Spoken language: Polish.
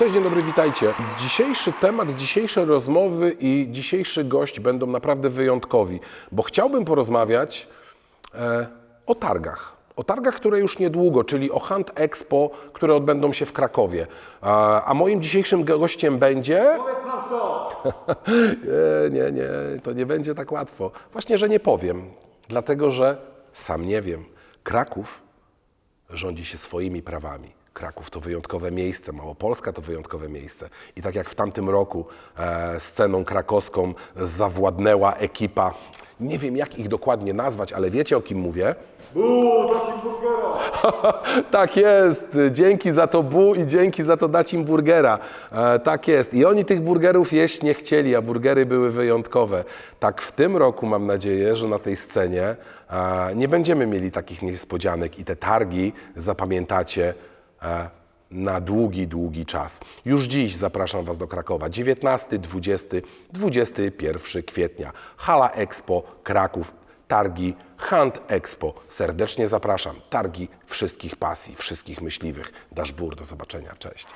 Cześć, dzień dobry, witajcie. Dzisiejszy temat, dzisiejsze rozmowy i dzisiejszy gość będą naprawdę wyjątkowi, bo chciałbym porozmawiać e, o targach. O targach, które już niedługo, czyli o Hunt Expo, które odbędą się w Krakowie. A, a moim dzisiejszym gościem będzie. Powiedz nam kto! Nie, nie, nie, to nie będzie tak łatwo. Właśnie, że nie powiem, dlatego że sam nie wiem. Kraków rządzi się swoimi prawami. Kraków to wyjątkowe miejsce, Małopolska to wyjątkowe miejsce. I tak jak w tamtym roku e, sceną krakowską zawładnęła ekipa, nie wiem jak ich dokładnie nazwać, ale wiecie o kim mówię? Buu, dać im burgera! Tak jest. Dzięki za to bu i dzięki za to dać im burgera. E, tak jest. I oni tych burgerów jeść nie chcieli, a burgery były wyjątkowe. Tak w tym roku mam nadzieję, że na tej scenie e, nie będziemy mieli takich niespodzianek i te targi zapamiętacie na długi, długi czas. Już dziś zapraszam Was do Krakowa. 19, 20, 21 kwietnia. Hala Expo Kraków. Targi Hunt Expo. Serdecznie zapraszam. Targi wszystkich pasji, wszystkich myśliwych. Dashboard, do zobaczenia. Cześć.